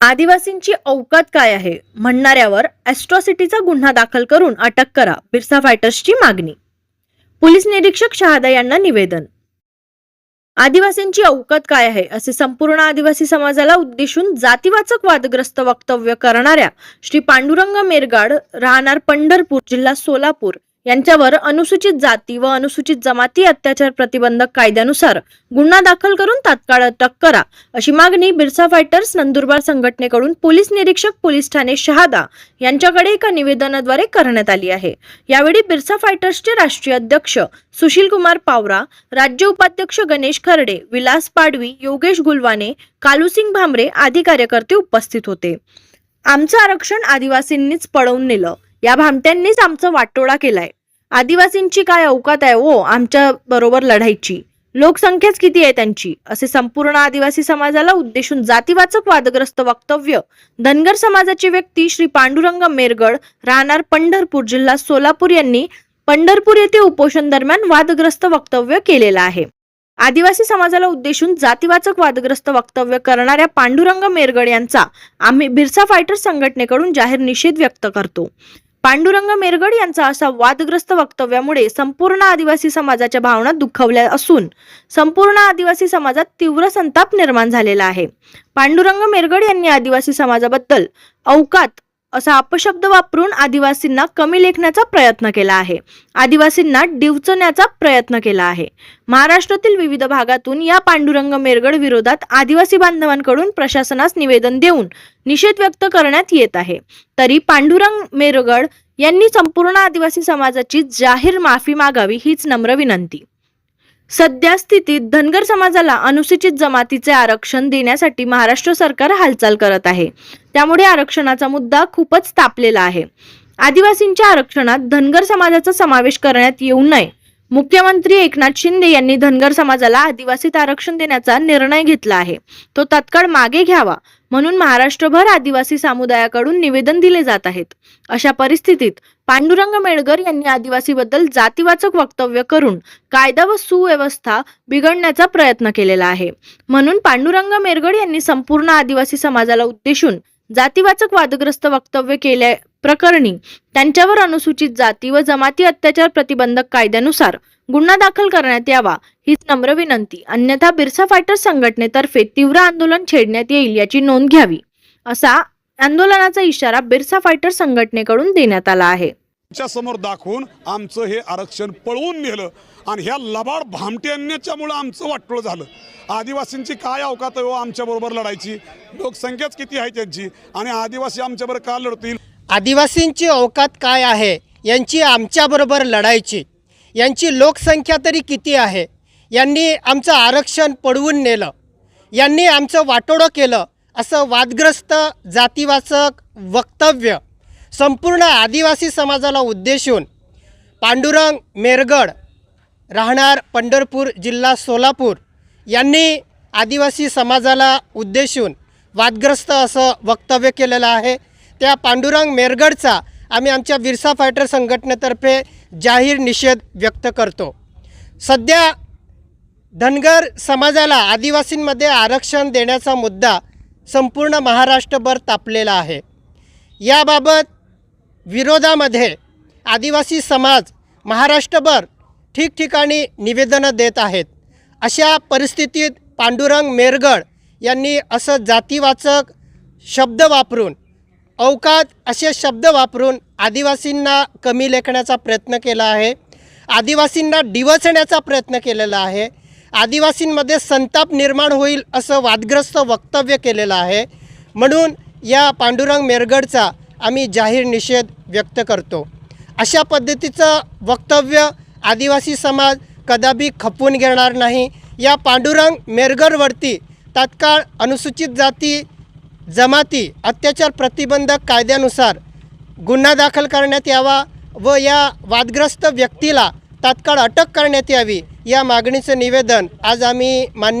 आदिवासींची अवकात काय आहे? म्हणणाऱ्यावर ॲस्ट्रॉसिटीचा गुन्हा दाखल करून अटक करा बिरसा फायटर्सची मागणी. पोलीस निरीक्षक शहादा यांना निवेदन. आदिवासींची अवकात काय आहे? असे संपूर्ण आदिवासी समाजाला उद्देशून जातीवाचक वादग्रस्त वक्तव्य करणाऱ्या श्री पांडुरंग मेरगाड राहणार पंढरपूर जिल्हा सोलापूर यांच्यावर अनुसूचित जाती व अनुसूचित जमाती अत्याचार प्रतिबंधक कायद्यानुसार गुन्हा दाखल करून तात्काळ अटक करा. अशी मागणी बिरसा फायटर्स नंदुरबार संघटनेकडून पोलीस निरीक्षक पोलीस ठाणे शहादा यांच्याकडे एका निवेदनाद्वारे करण्यात आली आहे. यावेळी बिरसा फायटर्सचे राष्ट्रीय अध्यक्ष सुशील कुमार पावरा राज्य उपाध्यक्ष गणेश खर्डे विलास पाडवी योगेश गुलवाने कालूसिंग भामरे आदी कार्यकर्ते उपस्थित होते. आमचं आरक्षण आदिवासींनीच पळवून नेलं. या भामट्यांनीच आमचा वाटोळा केलाय. आदिवासींची काय अवकात आहे? ओ आमच्या बरोबर लढायची लोकसंख्याच किती आहे त्यांची? असे संपूर्ण आदिवासी समाजाला उद्देशून जातीवाचक वादग्रस्त वक्तव्य. धनगर समाजाची व्यक्ती श्री पांडुरंग मेरगड राहणार पंढरपूर जिल्हा सोलापूर यांनी पंढरपूर येथे उपोषण दरम्यान वादग्रस्त वक्तव्य केलेलं आहे. आदिवासी समाजाला उद्देशून जातीवाचक वादग्रस्त वक्तव्य करणाऱ्या पांडुरंग मेरगड यांचा आम्ही बिरसा फायटर संघटनेकडून जाहीर निषेध व्यक्त करतो. पांडुरंग मेरगड यांचा असा वादग्रस्त वक्तव्यामुळे संपूर्ण आदिवासी समाजाच्या भावना दुखावल्या असून संपूर्ण आदिवासी समाजात तीव्र संताप निर्माण झालेला आहे. पांडुरंग मेरगड यांनी आदिवासी समाजाबद्दल अवकात असा अपशब्द वापरून आदिवासींना कमी लेखण्याचा प्रयत्न केला आहे. आदिवासींना डिवचण्याचा प्रयत्न केला आहे. महाराष्ट्रातील विविध भागातून या पांडुरंग मेरगड विरोधात आदिवासी बांधवांकडून प्रशासनास निवेदन देऊन निषेध व्यक्त करण्यात येत आहे. तरी पांडुरंग मेरगड यांनी संपूर्ण आदिवासी समाजाची जाहीर माफी मागावी हीच नम्र विनंती. सध्या स्थितीत धनगर समाजाला अनुसूचित जमातीचे आरक्षण देण्यासाठी महाराष्ट्र सरकार हालचाल करत आहे. त्यामुळे आरक्षणाचा मुद्दा खूपच तापलेला आहे. आदिवासींच्या आरक्षणात धनगर समाजाचा समावेश करण्यात येऊ नये. मुख्यमंत्री एकनाथ शिंदे यांनी धनगर समाजाला आदिवासीत आरक्षण देण्याचा निर्णय घेतला आहे. तो तत्काळ मागे घ्यावा म्हणून महाराष्ट्रभर आदिवासी समुदायाकडून निवेदन दिले जात आहेत. अशा परिस्थितीत पांडुरंग मेळगर यांनी आदिवासीबद्दल जातीवाचक वक्तव्य करून कायदा व सुव्यवस्था बिघडण्याचा प्रयत्न केलेला आहे. म्हणून पांडुरंग मेळगड यांनी संपूर्ण आदिवासी समाजाला उद्देशून जातीवाचक वादग्रस्त वक्तव्य केल्या प्रकरणी त्यांच्यावर अनुसूचित जाती व जमाती अत्याचार प्रतिबंधक कायद्यानुसार गुन्हा दाखल करण्यात यावा हीच नम्र विनंती. अन्यथा बिरसा फायटर्स संघटनेतर्फे तीव्र आंदोलन छेडण्यात येईल याची नोंद घ्यावी असा आंदोलनाचा इशारा बिरसा फायटर संघटनेकडून देण्यात आला आहे. समोर दाखवून आमचं हे आरक्षण पळवून नेलं आणि ह्या लबाड भामट्यांच्यामुळं आमचं वाटोळ झालं. आदिवासींची काय अवकात आहे हो आमच्याबरोबर लढायची? लोकसंख्याच किती आहे त्यांची? आणि आदिवासी आमच्याबरोबर का लढतील? आदिवासींची अवकात काय आहे? यांची आमच्याबरोबर लढायची. यांची लोकसंख्या तरी किती आहे? यांनी आमचं आरक्षण पडवून नेलं. यांनी आमचं वाटोडं केलं असं वादग्रस्त जातीवाचक वक्तव्य. संपूर्ण आदिवासी समाजाला उद्देशून पांडुरंग मेरगड राहणार पंढरपूर जिल्हा सोलापूर यांनी आदिवासी समाजाला उद्देशून वादग्रस्त असं वक्तव्य केलेलं आहे. त्या पांडुरंग मेरगडचा आम्ही आमच्या विरसा फायटर संघटनेतर्फे जाहीर निषेध व्यक्त करतो. सध्या धनगर समाजाला आदिवासींमध्ये आरक्षण देण्याचा मुद्दा संपूर्ण महाराष्ट्रभर तापलेला आहे. याबाबत विरोधामध्ये आदिवासी समाज महाराष्ट्रभर ठिकठिकाणी निवेदनं देत आहेत. अशा परिस्थितीत पांडुरंग मेरगड यांनी असं जातीवाचक शब्द वापरून अवकात असे शब्द वापरून आदिवासींना कमी लेखण्याचा प्रयत्न केला आहे. आदिवासींना डिवचण्याचा प्रयत्न केलेला आहे. आदिवासींमध्ये संताप निर्माण होईल असं वादग्रस्त वक्तव्य केलेलं आहे. म्हणून या पांडुरंग मेरगडचा आम्ही जाहीर निषेध व्यक्त करतो. अशा पद्धतीचं वक्तव्य आदिवासी समाज कदापि खपवून घेणार नाही. या पांडुरंग मेरगडवरती तात्काळ अनुसूचित जाती जमाती अत्याचार प्रतिबंधक कायद्यानुसार गुन्हा दाखल करण्यात यावा व या वादग्रस्त व्यक्तीला तात्काळ अटक करण्यात यावी या मागणीचं निवेदन आज आम्ही मान्य